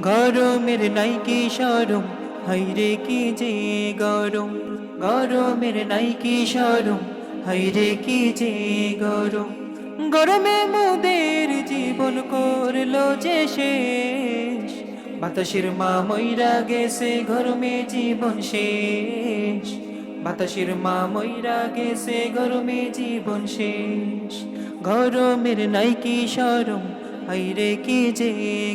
গরমের নাই কি সরম হাইরে কি যে গরম, গরমের নাই কি সরম হাইরে কি যে গরম। গরমে মোদের জীবন করল যে শেষ, বাতাসের মা ময়রা গেছে গরমে জীবন শেষ। বাতাসের মা ময়রা গেছে গরমে জীবন শেষ। গরমের নাই কি সরম হাইরে কি যে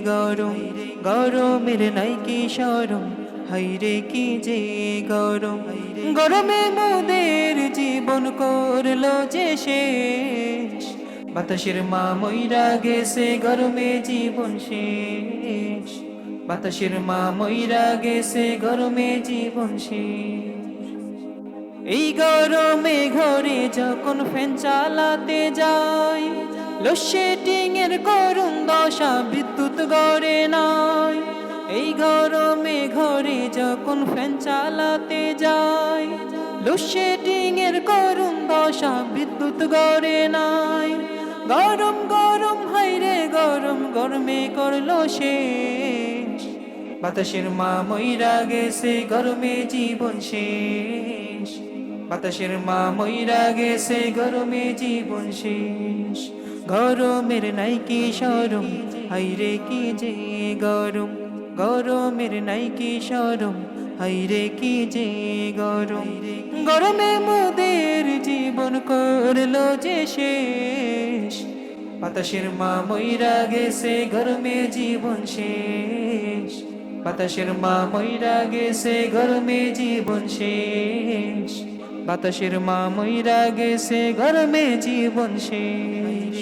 গরম, গরমের নাই কি সরম হাইরে কি যে গরম, গরমে মোদের জীবন করল যে শেষ। বাতাসের মা ময়রা গেছে, গরমে জীবন শেষ। বাতাসের মা ময়রা গেছে, গরমে জীবন শেষ। এই গরমে ঘরে যখন ফ্যান চালাতে যাই লোডশেডিং এর করুণ দশা বিদ্যুৎ গড়ে নাই। এই গরমে ঘরে যখন ফ্যান চালাতে যাই লোডশেডিং এর করুণ দশা বিদ্যুৎ গড়ে নাই। গরম গরম হাইরে গরম গরমে করল শেষ বাতাসের মা ময়রা গেছে, গরমে জীবন শেষ। বাতাসের মা ময়রা গেছে, গরমে জীবন শেষ। গরমের নাই কি সরম হাইরে কি যে গরম? গরমের নাই কি সরম হাইরে কি যে গরম? গরমে মোদের জীবন করল যে শেষ। বাতাসের মা ময়রা গেছে, গরমে জীবন শেষ। বাতাসের মা ময়রা গেছে, গরমে জীবন শেষ। বাতাসের মা ময়রা গেছে গরমে জীবন শেষ।